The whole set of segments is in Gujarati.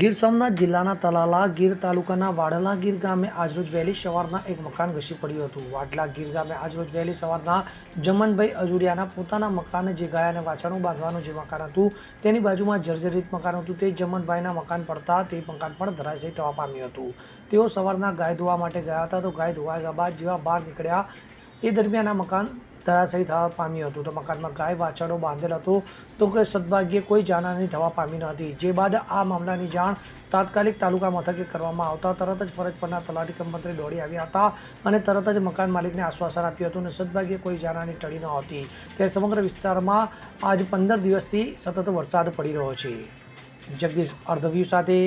ગીર સોમનાથ જિલ્લાના તલાલા ગીર તાલુકાના વાડલા ગીર ગામે આજરોજ વહેલી સવારના એક મકાન ઘસી પડ્યું હતું. વાડલા ગીર ગામે આજરોજ વહેલી સવારના જમનભાઈ અજુડિયાના પોતાના મકાન જે ગાય અને વાછરણું બાંધવાનું જે મકાન હતું, તેની બાજુમાં જર્જરિત મકાન હતું. તે જમનભાઈના મકાન પડતા તે મકાન પણ ધરાશયી થવા પામ્યું હતું. તેઓ સવારના ગાય ધોવા માટે ગયા હતા. તો ગાય ધોવા ગયા બાદ જેવા બહાર નીકળ્યા, એ દરમિયાન આ મકાન ધરાશયી થવા પામ્યું હતું તો મકાનમાં ગાય વાછરડો બાંધેલ હતો. તો કે સદભાગ્યે કોઈ જાનહાની થવા પામી ન હતી. જે બાદ આ મામલાની જાણ તાત્કાલિક તાલુકા મથકે કરવામાં આવતા તરત જ ફરજ પરના તલાટી કમ દોડી આવ્યા હતા અને તરત જ મકાન માલિકને આશ્વાસન આપ્યું હતું અને સદભાગ્યે કોઈ જાનહાની ટળી ન હતી. ત્યારે સમગ્ર વિસ્તારમાં આજ પંદર દિવસથી સતત વરસાદ પડી રહ્યો છે. જગદીશ અર્ધવ્યુ સાથે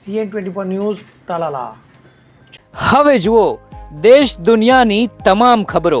CN twenty four news, Talala. હવે જુઓ, દેશ દુનિયાની તમામ ખબરો